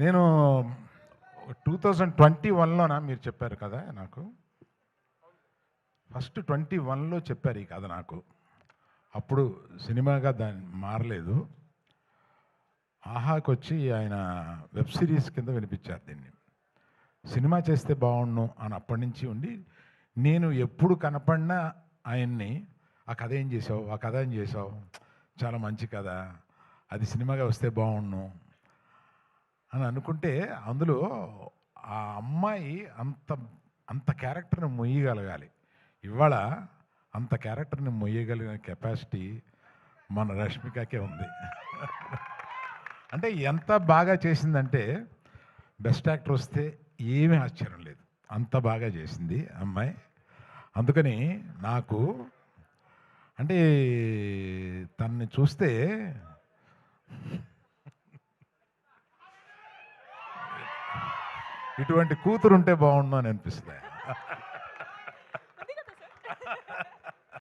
నేను two thousand twenty వన్లోనా మీరు చెప్పారు కదా నాకు? ఫస్ట్ ట్వంటీ వన్లో చెప్పారు ఈ కథ నాకు. అప్పుడు సినిమాగా దాన్ని మారలేదు. ఆహాకి వచ్చి ఆయన వెబ్ సిరీస్ కింద వినిపించారు దీన్ని. సినిమా చేస్తే బాగుండు అని అప్పటి నుంచి ఉండి నేను ఎప్పుడు కనపడినా ఆయన్ని ఆ కథ ఏం చేసావు? ఆ కథ ఏం చేసావు? చాలా మంచి కథ. అది సినిమాగా వస్తే బాగుండు. అని అనుకుంటే అందులో ఆ అమ్మాయి అంత అంత క్యారెక్టర్ని మొయ్యగలగాలి. ఇవాళ అంత క్యారెక్టర్ని మొయ్యగలిగిన కెపాసిటీ మన రష్మికకే ఉంది. అంటే ఎంత బాగా చేసిందంటే బెస్ట్ యాక్టర్ వస్తే ఏమీ ఆశ్చర్యం లేదు. అంత బాగా చేసింది అమ్మాయి. అందుకని నాకు అంటే తనని చూస్తే ఇటువంటి కూతురుంటే బాగుండు అని అనిపిస్తుంది